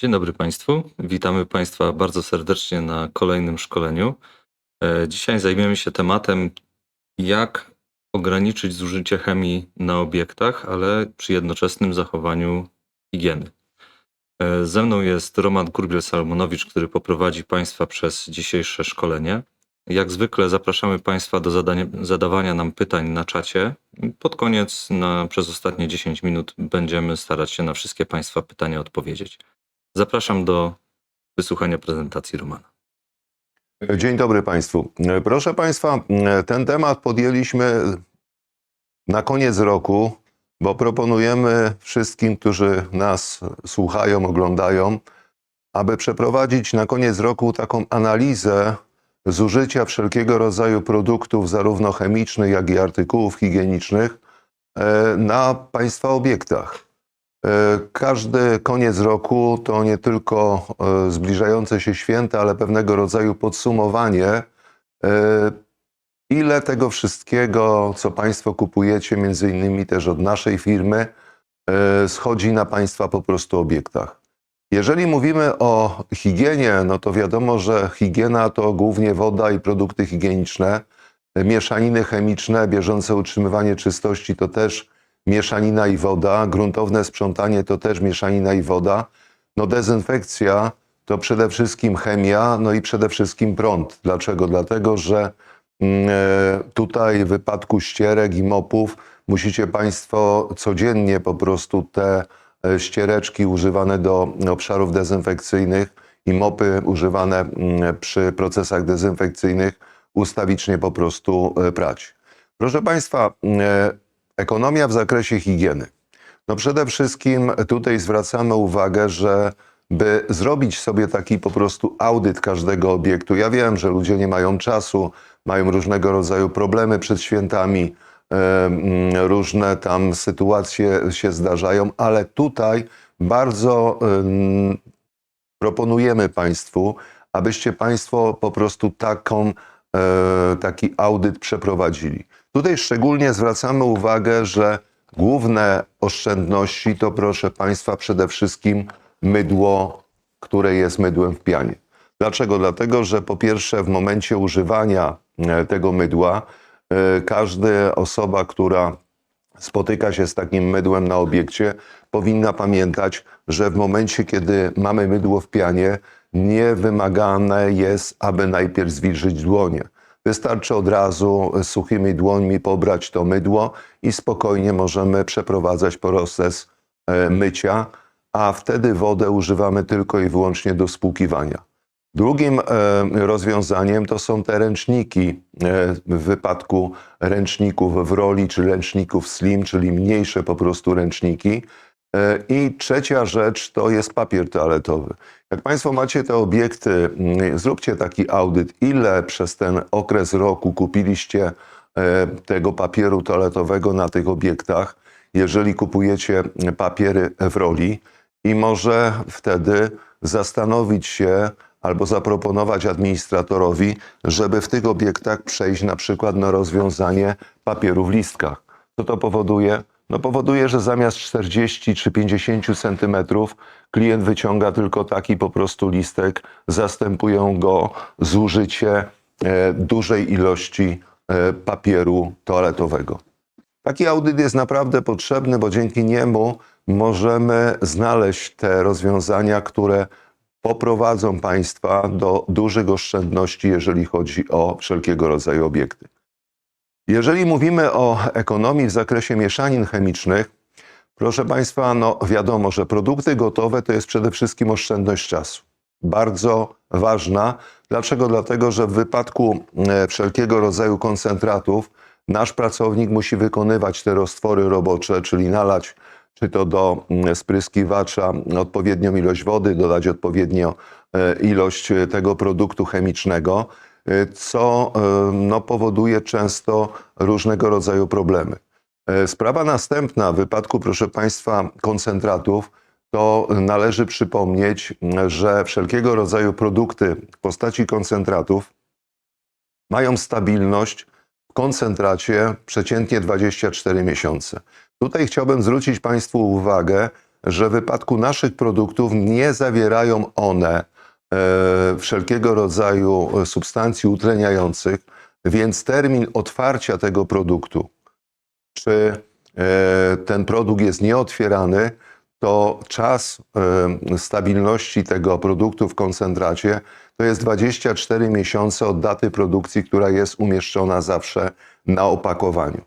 Dzień dobry Państwu. Witamy Państwa bardzo serdecznie na kolejnym szkoleniu. E, Dzisiaj zajmiemy się tematem, jak ograniczyć zużycie chemii na obiektach, ale przy jednoczesnym zachowaniu higieny. E, Ze mną jest Roman Kurbiel-Salmonowicz, który poprowadzi Państwa przez dzisiejsze szkolenie. Jak zwykle zapraszamy Państwa do zadania, zadawania nam pytań na czacie. Pod koniec, na, przez ostatnie 10 minut, będziemy starać się na wszystkie Państwa pytania odpowiedzieć. Zapraszam do wysłuchania prezentacji Romana. Dzień dobry Państwu. Proszę Państwa, ten temat podjęliśmy na koniec roku, bo proponujemy wszystkim, którzy nas słuchają, oglądają, aby przeprowadzić na koniec roku taką analizę zużycia wszelkiego rodzaju produktów, zarówno chemicznych, jak i artykułów higienicznych, e, na Państwa obiektach. E, Każdy koniec roku to nie tylko e, zbliżające się święta, ale pewnego rodzaju podsumowanie, e, ile tego wszystkiego, co Państwo kupujecie, między innymi też od naszej firmy, schodzi na Państwa po prostu obiektach. Jeżeli mówimy o higienie, no to wiadomo, że higiena to głównie woda i produkty higieniczne, mieszaniny chemiczne, bieżące utrzymywanie czystości to też mieszanina i woda, gruntowne sprzątanie to też mieszanina i woda, no dezynfekcja to przede wszystkim chemia, no i przede wszystkim prąd. Dlaczego? Dlatego, że mm, e, tutaj w wypadku ścierek i mopów musicie Państwo codziennie po prostu te e, ściereczki używane do obszarów dezynfekcyjnych i mopy używane mm, przy procesach dezynfekcyjnych ustawicznie po prostu e, prać. Proszę Państwa, e, ekonomia w zakresie higieny. No przede wszystkim tutaj zwracamy uwagę, że by zrobić sobie taki po prostu audyt każdego obiektu. Ja wiem, że ludzie nie mają czasu, mają różnego rodzaju problemy przed świętami, e, mm, różne tam sytuacje się zdarzają, ale tutaj bardzo em, proponujemy Państwu, abyście Państwo po prostu taką, e, taki audyt przeprowadzili. Tutaj szczególnie zwracamy uwagę, że główne oszczędności to proszę Państwa przede wszystkim mydło, które jest mydłem w pianie. Dlaczego? Dlatego, że po pierwsze w momencie używania e, tego mydła e, każda osoba, która spotyka się z takim mydłem na obiekcie, powinna pamiętać, że w momencie, kiedy mamy mydło w pianie, nie wymagane jest, aby najpierw zwilżyć dłonie. Wystarczy od razu suchymi dłońmi pobrać to mydło i spokojnie możemy przeprowadzać proces e, mycia, a wtedy wodę używamy tylko i wyłącznie do spłukiwania. Drugim e, rozwiązaniem to są te ręczniki e, w wypadku ręczników w roli czy ręczników slim, czyli mniejsze po prostu ręczniki. E, I trzecia rzecz to jest papier toaletowy. Jak Państwo macie te obiekty, mm, zróbcie taki audyt, ile przez ten okres roku kupiliście e, tego papieru toaletowego na tych obiektach, jeżeli kupujecie papiery w roli i może wtedy zastanowić się albo zaproponować administratorowi, żeby w tych obiektach przejść na przykład na rozwiązanie papieru w listkach. Co to powoduje? No powoduje, że zamiast 40 czy 50 centymetrów klient wyciąga tylko taki po prostu listek, zastępują go zużycie e, dużej ilości e, papieru toaletowego. Taki audyt jest naprawdę potrzebny, bo dzięki niemu możemy znaleźć te rozwiązania, które poprowadzą Państwa do dużych oszczędności, jeżeli chodzi o wszelkiego rodzaju obiekty. Jeżeli mówimy o ekonomii w zakresie mieszanin chemicznych, proszę Państwa, no wiadomo, że produkty gotowe to jest przede wszystkim oszczędność czasu. Bardzo ważna. Dlaczego? Dlatego, że w wypadku e, wszelkiego rodzaju koncentratów nasz pracownik musi wykonywać te roztwory robocze, czyli nalać czy to do mm, spryskiwacza odpowiednią ilość wody, dodać odpowiednią e, ilość tego produktu chemicznego, e, co e, no, powoduje często różnego rodzaju problemy. E, Sprawa następna w wypadku, proszę Państwa, koncentratów, to należy przypomnieć, że wszelkiego rodzaju produkty w postaci koncentratów mają stabilność w koncentracie przeciętnie 24 miesiące. Tutaj chciałbym zwrócić Państwu uwagę, że w wypadku naszych produktów nie zawierają one wszelkiego rodzaju e, substancji utleniających, więc termin otwarcia tego produktu, czy e, ten produkt jest nieotwierany, to czas e, stabilności tego produktu w koncentracie to jest 24 miesiące od daty produkcji, która jest umieszczona zawsze na opakowaniu,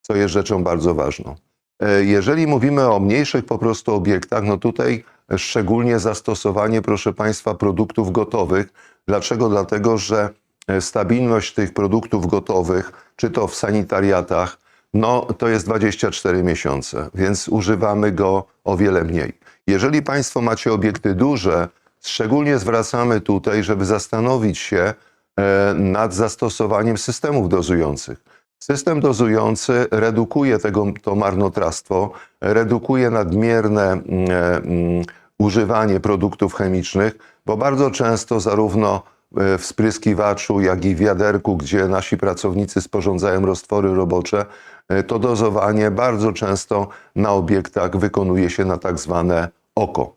co jest rzeczą bardzo ważną. E, Jeżeli mówimy o mniejszych po prostu obiektach, no tutaj szczególnie zastosowanie, proszę Państwa, produktów gotowych. Dlaczego? Dlatego, że e, stabilność tych produktów gotowych, czy to w sanitariatach, no to jest 24 miesiące, więc używamy go o wiele mniej. Jeżeli Państwo macie obiekty duże, szczególnie zwracamy tutaj, żeby zastanowić się e, nad zastosowaniem systemów dozujących. System dozujący redukuje tego, to marnotrawstwo, redukuje nadmierne mm, e, mm, używanie produktów chemicznych, bo bardzo często zarówno e, w spryskiwaczu, jak i w wiaderku, gdzie nasi pracownicy sporządzają roztwory robocze, e, to dozowanie bardzo często na obiektach wykonuje się na tak zwane oko.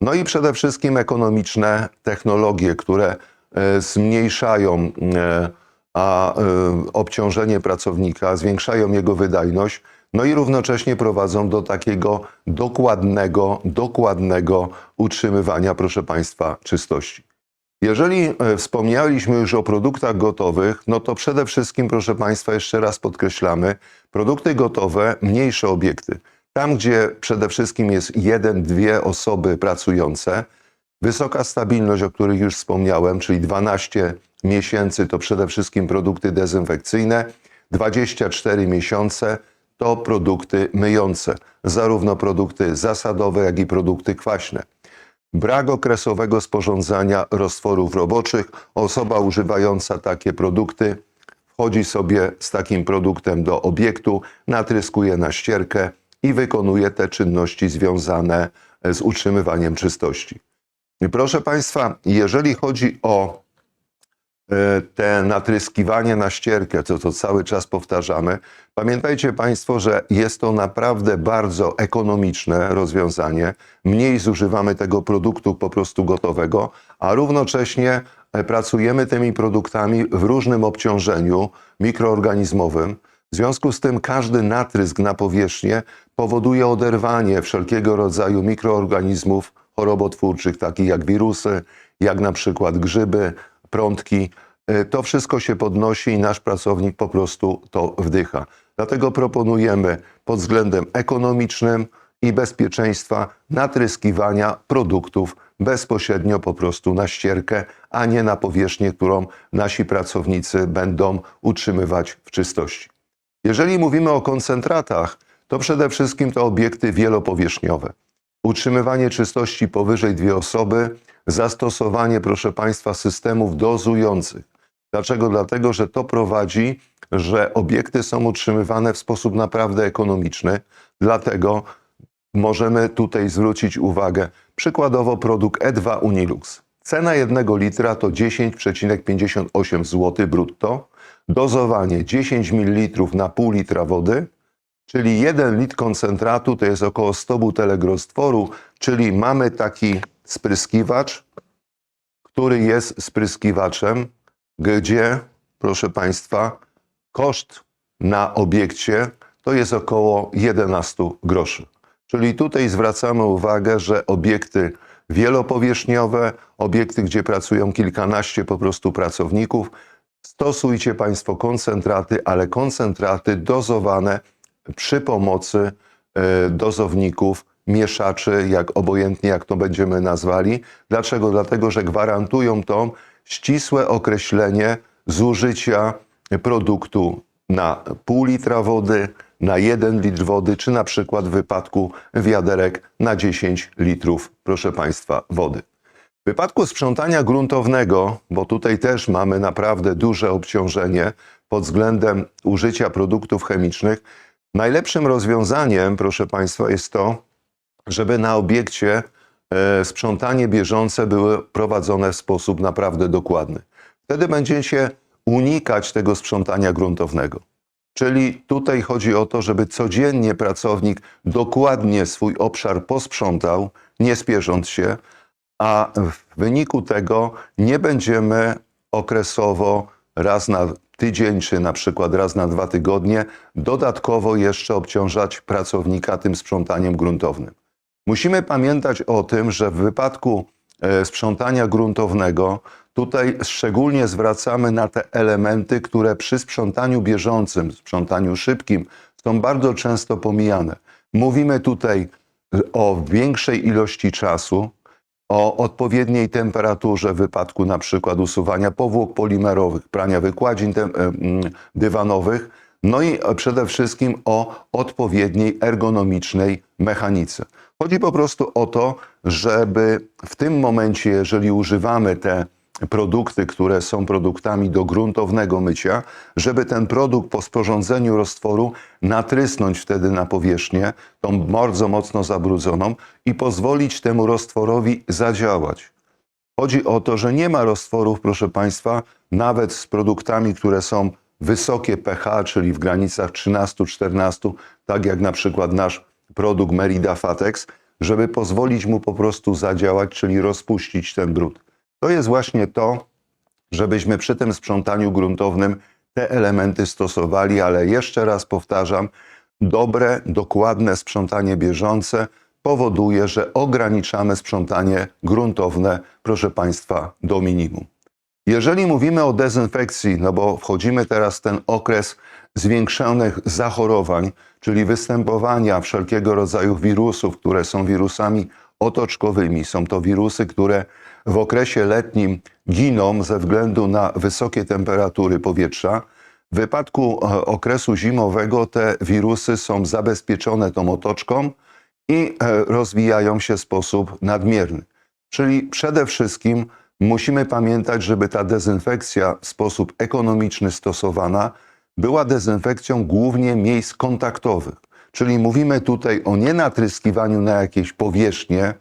No i przede wszystkim ekonomiczne technologie, które e, zmniejszają a, obciążenie pracownika, zwiększają jego wydajność, no i równocześnie prowadzą do takiego dokładnego, dokładnego utrzymywania, proszę Państwa, czystości. Jeżeli e, wspomnieliśmy już o produktach gotowych, no to przede wszystkim, proszę Państwa, jeszcze raz podkreślamy, produkty gotowe, mniejsze obiekty. Tam, gdzie przede wszystkim jest jeden, dwie osoby pracujące, wysoka stabilność, o których już wspomniałem, czyli 12 miesięcy to przede wszystkim produkty dezynfekcyjne, 24 miesiące to produkty myjące, zarówno produkty zasadowe, jak i produkty kwaśne. Brak okresowego sporządzania roztworów roboczych. Osoba używająca takie produkty wchodzi sobie z takim produktem do obiektu, natryskuje na ścierkę i wykonuje te czynności związane z utrzymywaniem czystości. Proszę Państwa, jeżeli chodzi o te natryskiwanie na ścierkę, co to cały czas powtarzamy, pamiętajcie Państwo, że jest to naprawdę bardzo ekonomiczne rozwiązanie. Mniej zużywamy tego produktu po prostu gotowego, a równocześnie e, pracujemy tymi produktami w różnym obciążeniu mikroorganizmowym. W związku z tym każdy natrysk na powierzchnię powoduje oderwanie wszelkiego rodzaju mikroorganizmów chorobotwórczych, takich jak wirusy, jak na przykład grzyby, prątki. E, To wszystko się podnosi i nasz pracownik po prostu to wdycha. Dlatego proponujemy pod względem ekonomicznym i bezpieczeństwa natryskiwania produktów bezpośrednio po prostu na ścierkę, a nie na powierzchnię, którą nasi pracownicy będą utrzymywać w czystości. Jeżeli mówimy o koncentratach, to przede wszystkim to obiekty wielopowierzchniowe. Utrzymywanie czystości powyżej dwie osoby, zastosowanie, proszę Państwa, systemów dozujących. Dlaczego? Dlatego, że to prowadzi, że obiekty są utrzymywane w sposób naprawdę ekonomiczny. Dlatego możemy tutaj zwrócić uwagę. Przykładowo produkt E2 Unilux. Cena jednego litra to 10,58 zł brutto. Dozowanie 10 ml na pół litra wody, czyli 1 litr koncentratu to jest około 100 butelek roztworu, czyli mamy taki spryskiwacz, który jest spryskiwaczem, gdzie, proszę Państwa, koszt na obiekcie to jest około 11 groszy. Czyli tutaj zwracamy uwagę, że obiekty wielopowierzchniowe, obiekty, gdzie pracują kilkanaście po prostu pracowników, stosujcie Państwo koncentraty, ale koncentraty dozowane przy pomocy e, dozowników, mieszaczy, jak obojętnie jak to będziemy nazwali. Dlaczego? Dlatego, że gwarantują to ścisłe określenie zużycia produktu na pół litra wody, na jeden litr wody, czy na przykład w wypadku wiaderek na 10 litrów, proszę Państwa, wody. W wypadku sprzątania gruntownego, bo tutaj też mamy naprawdę duże obciążenie pod względem użycia produktów chemicznych, najlepszym rozwiązaniem, proszę Państwa, jest to, żeby na obiekcie e, sprzątanie bieżące było prowadzone w sposób naprawdę dokładny. Wtedy będziecie unikać tego sprzątania gruntownego. Czyli tutaj chodzi o to, żeby codziennie pracownik dokładnie swój obszar posprzątał, nie spiesząc się, a w wyniku tego nie będziemy okresowo raz na tydzień, czy na przykład raz na dwa tygodnie dodatkowo jeszcze obciążać pracownika tym sprzątaniem gruntownym. Musimy pamiętać o tym, że w wypadku e, sprzątania gruntownego tutaj szczególnie zwracamy na te elementy, które przy sprzątaniu bieżącym, sprzątaniu szybkim są bardzo często pomijane. Mówimy tutaj o większej ilości czasu, o odpowiedniej temperaturze w wypadku na przykład usuwania powłok polimerowych, prania wykładzin em, dywanowych, no i przede wszystkim o odpowiedniej ergonomicznej mechanice. Chodzi po prostu o to, żeby w tym momencie, jeżeli używamy te produkty, które są produktami do gruntownego mycia, żeby ten produkt po sporządzeniu roztworu natrysnąć wtedy na powierzchnię, tą bardzo mocno zabrudzoną i pozwolić temu roztworowi zadziałać. Chodzi o to, że nie ma roztworów, proszę Państwa, nawet z produktami, które są wysokie pH, czyli w granicach 13-14, tak jak na przykład nasz produkt Merida Fatex, żeby pozwolić mu po prostu zadziałać, czyli rozpuścić ten brud. To jest właśnie to, żebyśmy przy tym sprzątaniu gruntownym te elementy stosowali, ale jeszcze raz powtarzam, dobre, dokładne sprzątanie bieżące powoduje, że ograniczamy sprzątanie gruntowne, proszę Państwa, do minimum. Jeżeli mówimy o dezynfekcji, no bo wchodzimy teraz w ten okres zwiększonych zachorowań, czyli występowania wszelkiego rodzaju wirusów, które są wirusami otoczkowymi. Są to wirusy, które w okresie letnim giną ze względu na wysokie temperatury powietrza. W wypadku e, okresu zimowego te wirusy są zabezpieczone tą otoczką i e, rozwijają się w sposób nadmierny. Czyli przede wszystkim musimy pamiętać, żeby ta dezynfekcja w sposób ekonomiczny stosowana była dezynfekcją głównie miejsc kontaktowych. Czyli mówimy tutaj o nienatryskiwaniu na jakieś powierzchnie,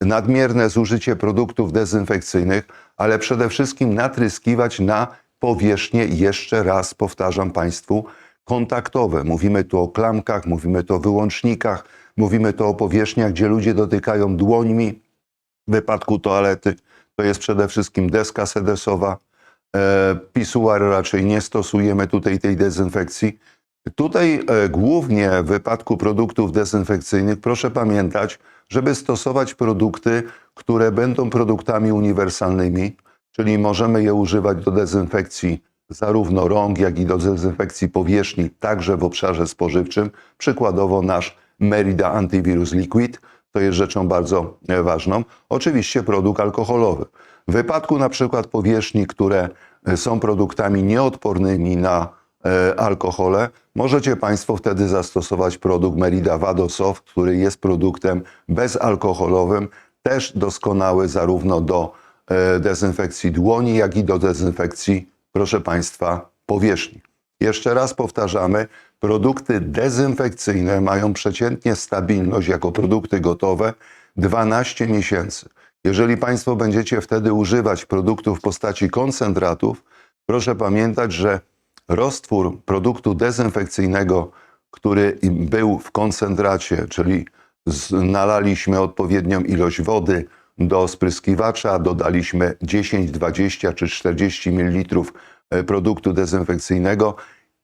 nadmierne zużycie produktów dezynfekcyjnych, ale przede wszystkim natryskiwać na powierzchnie, jeszcze raz powtarzam Państwu, kontaktowe. Mówimy tu o klamkach, mówimy tu o wyłącznikach, mówimy tu o powierzchniach, gdzie ludzie dotykają dłońmi. W wypadku toalety to jest przede wszystkim deska sedesowa. E, pisuar raczej nie stosujemy tutaj tej dezynfekcji. Tutaj e, głównie w wypadku produktów dezynfekcyjnych proszę pamiętać, żeby stosować produkty, które będą produktami uniwersalnymi, czyli możemy je używać do dezynfekcji zarówno rąk, jak i do dezynfekcji powierzchni, także w obszarze spożywczym. Przykładowo nasz Merida Antivirus Liquid to jest rzeczą bardzo e, ważną. Oczywiście produkt alkoholowy. W wypadku na przykład powierzchni, które e, są produktami nieodpornymi na e, alkohole, możecie Państwo wtedy zastosować produkt Merida Vadosoft, który jest produktem bezalkoholowym, też doskonały zarówno do dezynfekcji dłoni, jak i do dezynfekcji, proszę Państwa, powierzchni. Jeszcze raz powtarzamy, produkty dezynfekcyjne mają przeciętnie stabilność jako produkty gotowe 12 miesięcy. Jeżeli Państwo będziecie wtedy używać produktów w postaci koncentratów, proszę pamiętać, że roztwór produktu dezynfekcyjnego, który był w koncentracie, czyli nalaliśmy odpowiednią ilość wody do spryskiwacza, dodaliśmy 10, 20 czy 40 ml e, produktu dezynfekcyjnego,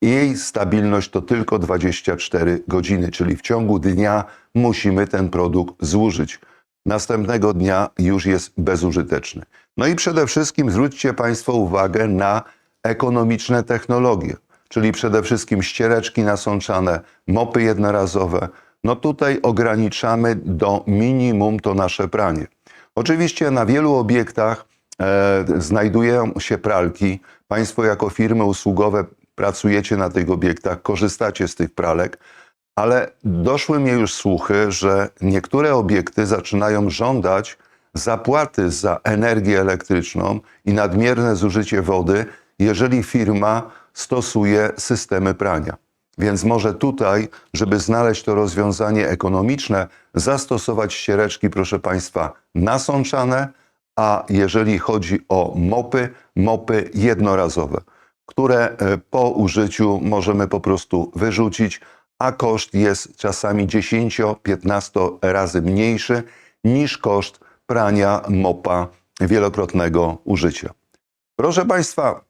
jej stabilność to tylko 24 godziny, czyli w ciągu dnia musimy ten produkt zużyć. Następnego dnia już jest bezużyteczny. No i przede wszystkim zwróćcie Państwo uwagę na ekonomiczne technologie, czyli przede wszystkim ściereczki nasączane, mopy jednorazowe. No tutaj ograniczamy do minimum to nasze pranie. Oczywiście na wielu obiektach e, znajdują się pralki. Państwo jako firmy usługowe pracujecie na tych obiektach, korzystacie z tych pralek, ale doszły mnie już słuchy, że niektóre obiekty zaczynają żądać zapłaty za energię elektryczną i nadmierne zużycie wody, jeżeli firma stosuje systemy prania. Więc może tutaj, żeby znaleźć to rozwiązanie ekonomiczne, zastosować ściereczki, proszę Państwa, nasączane, a jeżeli chodzi o mopy, mopy jednorazowe. Które e, po użyciu możemy po prostu wyrzucić, a koszt jest czasami 10-15 razy mniejszy niż koszt prania mopa wielokrotnego użycia. Proszę Państwa,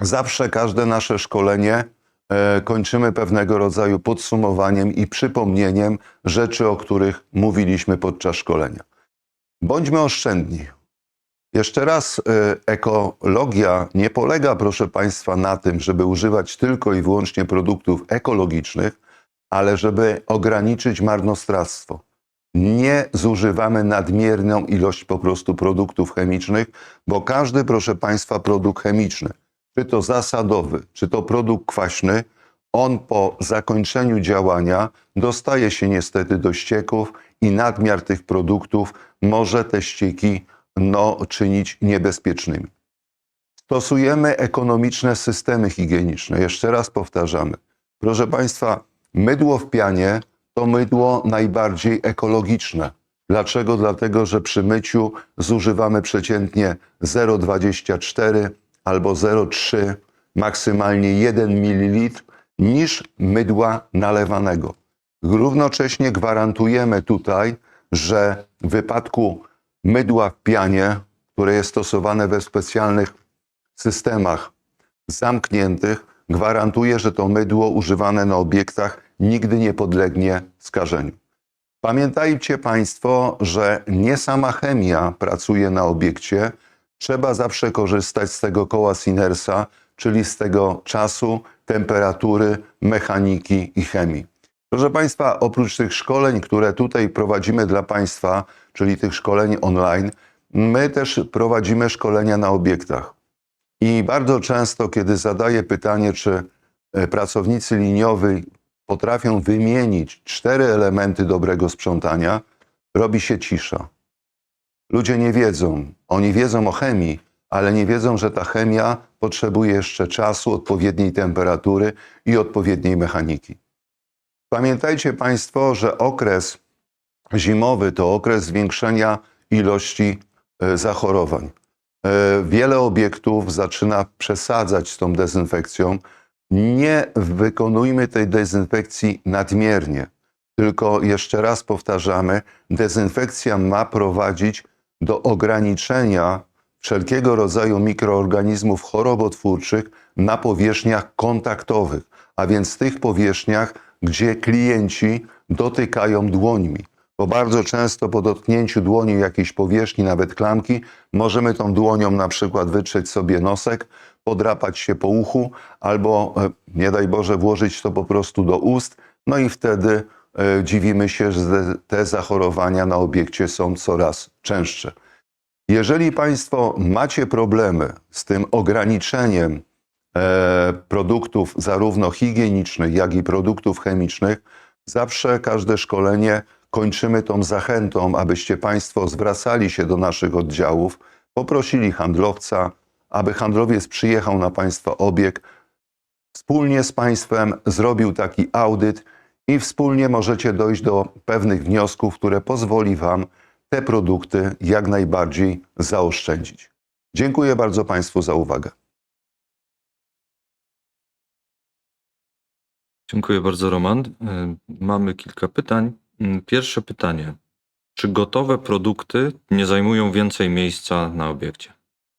zawsze każde nasze szkolenie e, kończymy pewnego rodzaju podsumowaniem i przypomnieniem rzeczy, o których mówiliśmy podczas szkolenia. Bądźmy oszczędni. Jeszcze raz, e, ekologia nie polega, proszę Państwa, na tym, żeby używać tylko i wyłącznie produktów ekologicznych, ale żeby ograniczyć marnotrawstwo. Nie zużywamy nadmierną ilość po prostu produktów chemicznych, bo każdy, proszę Państwa, produkt chemiczny, czy to zasadowy, czy to produkt kwaśny, on po zakończeniu działania dostaje się niestety do ścieków i nadmiar tych produktów może te ścieki no, czynić niebezpiecznymi. Stosujemy ekonomiczne systemy higieniczne. Jeszcze raz powtarzamy. Proszę Państwa, mydło w pianie to mydło najbardziej ekologiczne. Dlaczego? Dlatego, że przy myciu zużywamy przeciętnie 0,24 albo 0,3, maksymalnie 1 ml niż mydła nalewanego. Równocześnie gwarantujemy tutaj, że w wypadku mydła w pianie, które jest stosowane we specjalnych systemach zamkniętych, gwarantuje, że to mydło używane na obiektach nigdy nie podlegnie skażeniu. Pamiętajcie Państwo, że nie sama chemia pracuje na obiekcie. Trzeba zawsze korzystać z tego koła Sinersa, czyli z tego czasu, temperatury, mechaniki i chemii. Proszę Państwa, oprócz tych szkoleń, które tutaj prowadzimy dla Państwa, czyli tych szkoleń online, my też prowadzimy szkolenia na obiektach. I bardzo często, kiedy zadaję pytanie, czy e, pracownicy liniowi potrafią wymienić cztery elementy dobrego sprzątania, robi się cisza. Ludzie nie wiedzą. Oni wiedzą o chemii, ale nie wiedzą, że ta chemia potrzebuje jeszcze czasu, odpowiedniej temperatury i odpowiedniej mechaniki. Pamiętajcie Państwo, że okres zimowy to okres zwiększenia ilości e, zachorowań. E, Wiele obiektów zaczyna przesadzać z tą dezynfekcją. Nie wykonujmy tej dezynfekcji nadmiernie, tylko jeszcze raz powtarzamy, dezynfekcja ma prowadzić do ograniczenia wszelkiego rodzaju mikroorganizmów chorobotwórczych na powierzchniach kontaktowych, a więc tych powierzchniach, gdzie klienci dotykają dłońmi. Bo bardzo często po dotknięciu dłoni jakiejś powierzchni, nawet klamki, możemy tą dłonią na przykład wytrzeć sobie nosek, podrapać się po uchu, albo e, nie daj Boże włożyć to po prostu do ust, no i wtedy e, dziwimy się, że te zachorowania na obiekcie są coraz częstsze. Jeżeli Państwo macie problemy z tym ograniczeniem produktów zarówno higienicznych, jak i produktów chemicznych, zawsze każde szkolenie kończymy tą zachętą, abyście Państwo zwracali się do naszych oddziałów, poprosili handlowca, aby handlowiec przyjechał na Państwa obiekt, wspólnie z Państwem zrobił taki audyt i wspólnie możecie dojść do pewnych wniosków, które pozwoli Wam te produkty jak najbardziej zaoszczędzić. Dziękuję bardzo Państwu za uwagę. Dziękuję bardzo, Roman. Y, Mamy kilka pytań. Mm, Pierwsze pytanie. Czy gotowe produkty nie zajmują więcej miejsca na obiekcie?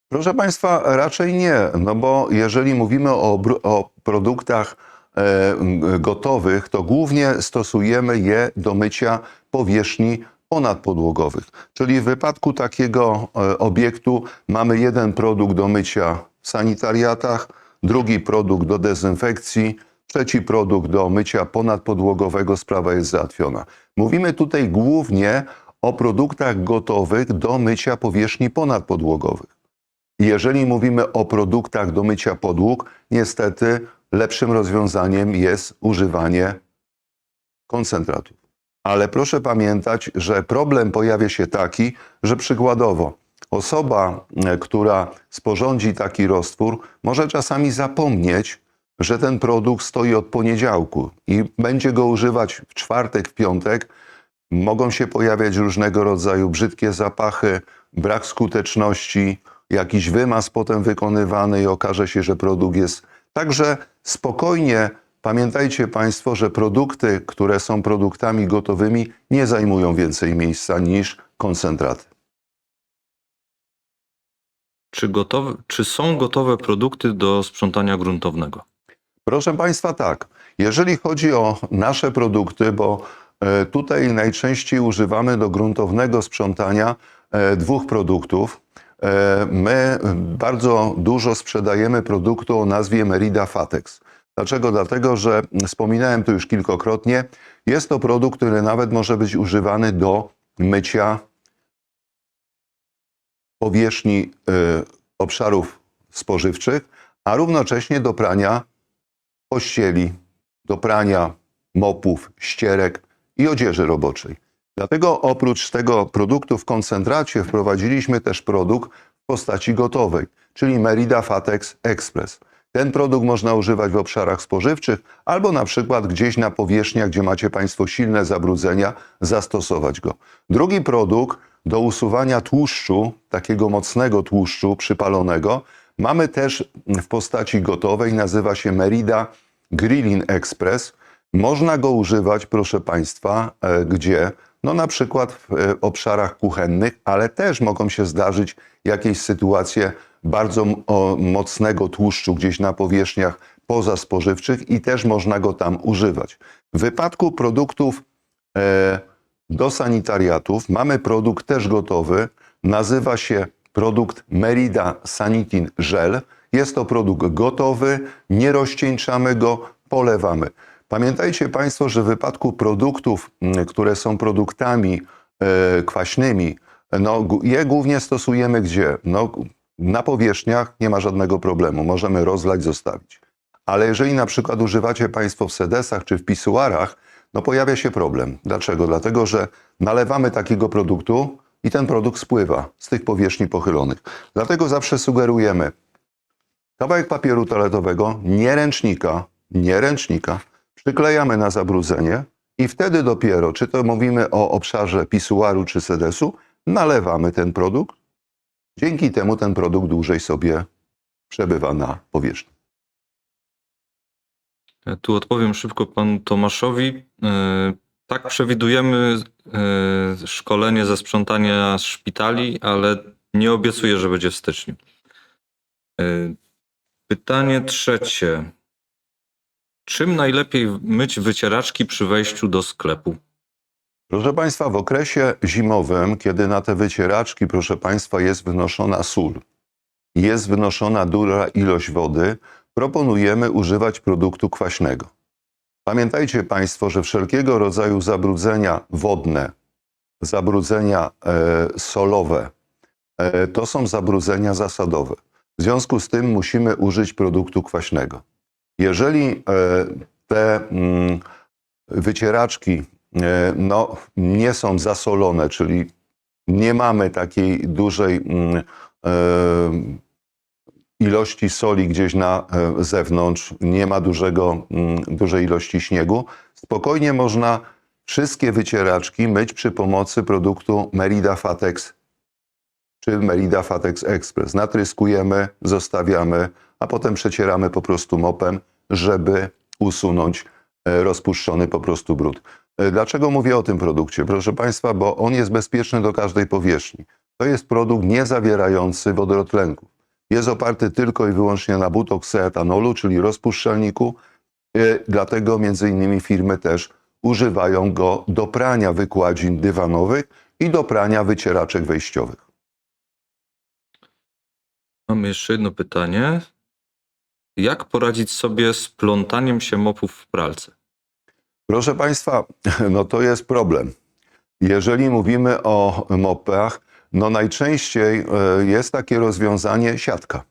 Proszę Państwa, raczej nie, no bo jeżeli mówimy o, o produktach e, gotowych, to głównie stosujemy je do mycia powierzchni ponadpodłogowych. Czyli w wypadku takiego e, obiektu mamy jeden produkt do mycia w sanitariatach, drugi produkt do dezynfekcji, trzeci produkt do mycia ponadpodłogowego, sprawa jest załatwiona. Mówimy tutaj głównie o produktach gotowych do mycia powierzchni ponadpodłogowych. Jeżeli mówimy o produktach do mycia podłóg, niestety lepszym rozwiązaniem jest używanie koncentratów. Ale proszę pamiętać, że problem pojawia się taki, że przykładowo osoba, e, która sporządzi taki roztwór, może czasami zapomnieć, że ten produkt stoi od poniedziałku i będzie go używać w czwartek, w piątek. Mogą się pojawiać różnego rodzaju brzydkie zapachy, brak skuteczności jakiś wymaz potem wykonywany i okaże się, że produkt jest. Także spokojnie pamiętajcie Państwo, że produkty, które są produktami gotowymi, nie zajmują więcej miejsca niż koncentraty. Czy, gotowe, czy są gotowe produkty do sprzątania gruntownego? Proszę Państwa, tak. Jeżeli chodzi o nasze produkty, bo e, tutaj najczęściej używamy do gruntownego sprzątania e, dwóch produktów. E, My bardzo dużo sprzedajemy produktu o nazwie Merida Fatex. Dlaczego? Dlatego, że wspominałem tu już kilkakrotnie, jest to produkt, który nawet może być używany do mycia powierzchni obszarów spożywczych, a równocześnie do prania pościeli, do prania mopów, ścierek i odzieży roboczej. Dlatego oprócz tego produktu w koncentracie wprowadziliśmy też produkt w postaci gotowej, czyli Merida Fatex Express. Ten produkt można używać w obszarach spożywczych albo na przykład gdzieś na powierzchniach, gdzie macie Państwo silne zabrudzenia, zastosować go. Drugi produkt do usuwania tłuszczu, takiego mocnego tłuszczu przypalonego, mamy też w postaci gotowej, nazywa się Merida Grilling Express. Można go używać, proszę Państwa, e, gdzie? No na przykład w e, obszarach kuchennych, ale też mogą się zdarzyć jakieś sytuacje bardzo mocnego tłuszczu gdzieś na powierzchniach pozaspożywczych i też można go tam używać. W wypadku produktów e, do sanitariatów mamy produkt też gotowy, nazywa się produkt Merida Sanitin Gel. Jest to produkt gotowy, nie rozcieńczamy go, polewamy. Pamiętajcie Państwo, że w wypadku produktów, mm, które są produktami e, kwaśnymi, no, je głównie stosujemy gdzie? No, na powierzchniach nie ma żadnego problemu, możemy rozlać, zostawić. Ale jeżeli na przykład używacie Państwo w sedesach czy w pisuarach, no pojawia się problem. Dlaczego? Dlatego, że nalewamy takiego produktu i ten produkt spływa z tych powierzchni pochylonych. Dlatego zawsze sugerujemy kawałek papieru toaletowego, nie ręcznika, nie ręcznika, przyklejamy na zabrudzenie i wtedy dopiero, czy to mówimy o obszarze pisuaru czy sedesu, nalewamy ten produkt. Dzięki temu ten produkt dłużej sobie przebywa na powierzchni. E, Tu odpowiem szybko panu Tomaszowi. Tak, przewidujemy e, szkolenie ze sprzątania szpitali, ale nie obiecuję, że będzie w styczniu. E, Pytanie trzecie. Czym najlepiej myć wycieraczki przy wejściu do sklepu? Proszę Państwa, w okresie zimowym, kiedy na te wycieraczki, proszę Państwa, jest wnoszona sól, jest wnoszona duża ilość wody, proponujemy używać produktu kwaśnego. Pamiętajcie Państwo, że wszelkiego rodzaju zabrudzenia wodne, zabrudzenia e, solowe, e, to są zabrudzenia zasadowe. W związku z tym musimy użyć produktu kwaśnego. Jeżeli e, te mm, wycieraczki e, no, nie są zasolone, czyli nie mamy takiej dużej mm, e, ilości soli gdzieś na e, zewnątrz, nie ma dużego, mm, dużej ilości śniegu, spokojnie można wszystkie wycieraczki myć przy pomocy produktu Merida Fatex czy Merida Fatex Express. Natryskujemy, zostawiamy, a potem przecieramy po prostu mopem, żeby usunąć e, rozpuszczony po prostu brud. E, Dlaczego mówię o tym produkcie? Proszę Państwa, bo on jest bezpieczny do każdej powierzchni. To jest produkt nie zawierający wodorotlenków. Jest oparty tylko i wyłącznie na butoksetanolu, czyli rozpuszczalniku. E, Dlatego między innymi firmy też używają go do prania wykładzin dywanowych i do prania wycieraczek wejściowych. Mamy jeszcze jedno pytanie. Jak poradzić sobie z plątaniem się mopów w pralce? Proszę Państwa, no to jest problem. Jeżeli mówimy o mopach, no najczęściej e, jest takie rozwiązanie siatka.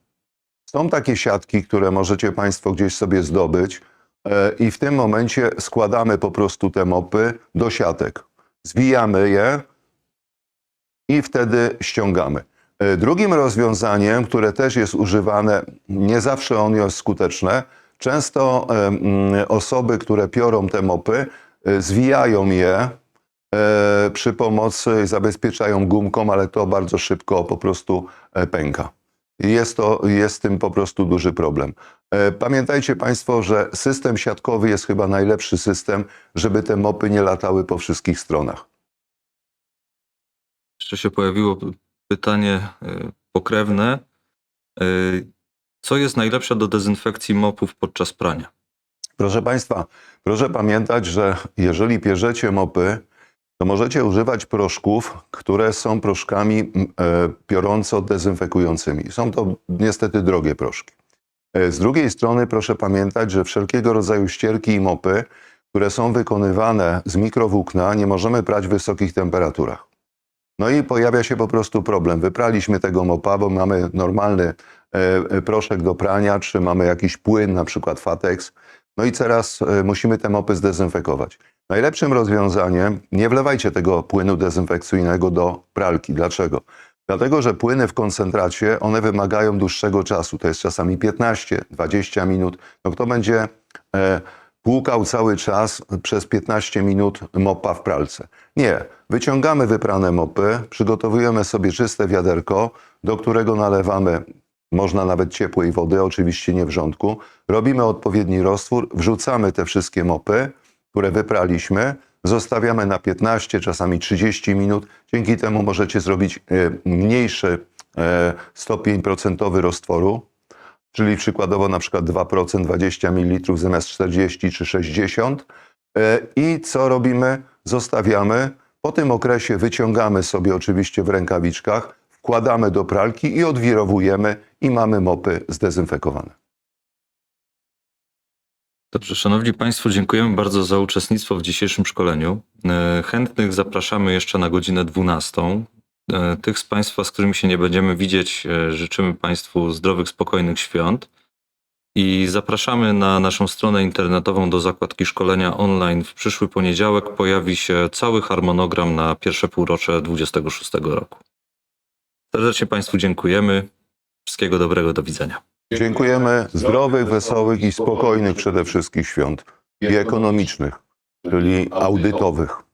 Są takie siatki, które możecie Państwo gdzieś sobie zdobyć e, i w tym momencie składamy po prostu te mopy do siatek. Zwijamy je i wtedy ściągamy. E, Drugim rozwiązaniem, które też jest używane, nie zawsze ono jest skuteczne, często osoby, które piorą te mopy, zwijają je przy pomocy, zabezpieczają gumką, ale to bardzo szybko po prostu e, pęka. jest, to, jest z tym po prostu duży problem. E, Pamiętajcie Państwo, że system siatkowy jest chyba najlepszy system, żeby te mopy nie latały po wszystkich stronach. Jeszcze się pojawiło pytanie pokrewne. Co jest najlepsze do dezynfekcji mopów podczas prania? Proszę Państwa, proszę pamiętać, że jeżeli pierzecie mopy, to możecie używać proszków, które są proszkami e, piorąco-dezynfekującymi. Są to niestety drogie proszki. E, Z drugiej strony proszę pamiętać, że wszelkiego rodzaju ścierki i mopy, które są wykonywane z mikrowłókna, nie możemy prać w wysokich temperaturach. No i pojawia się po prostu problem. Wypraliśmy tego mopa, bo mamy normalny e, proszek do prania, czy mamy jakiś płyn, na przykład Fatex. No i teraz e, musimy te mopy zdezynfekować. Najlepszym rozwiązaniem, nie wlewajcie tego płynu dezynfekcyjnego do pralki. Dlaczego? Dlatego, że płyny w koncentracie, one wymagają dłuższego czasu. To jest czasami 15-20 minut. No kto będzie e, płukał cały czas przez 15 minut mopa w pralce? Nie. Wyciągamy wyprane mopy, przygotowujemy sobie czyste wiaderko, do którego nalewamy można nawet ciepłej wody, oczywiście nie wrzątku. Robimy odpowiedni roztwór, wrzucamy te wszystkie mopy, które wypraliśmy, zostawiamy na 15, czasami 30 minut. Dzięki temu możecie zrobić e, mniejszy e, stopień procentowy roztworu, czyli przykładowo na przykład 2%, 20 ml zamiast 40 czy 60. E, I co robimy? Zostawiamy. Po tym okresie wyciągamy sobie oczywiście w rękawiczkach, wkładamy do pralki i odwirowujemy i mamy mopy zdezynfekowane. Dobrze, szanowni państwo, dziękujemy bardzo za uczestnictwo w dzisiejszym szkoleniu. E, Chętnych zapraszamy jeszcze na godzinę 12. E, Tych z państwa, z którymi się nie będziemy widzieć, e, życzymy państwu zdrowych, spokojnych świąt. I zapraszamy na naszą stronę internetową do zakładki szkolenia online. W przyszły poniedziałek pojawi się cały harmonogram na pierwsze półrocze 2026 roku. Serdecznie Państwu dziękujemy. Wszystkiego dobrego, do widzenia. Dziękujemy zdrowych, wesołych i spokojnych przede wszystkim świąt i ekonomicznych, czyli audytowych.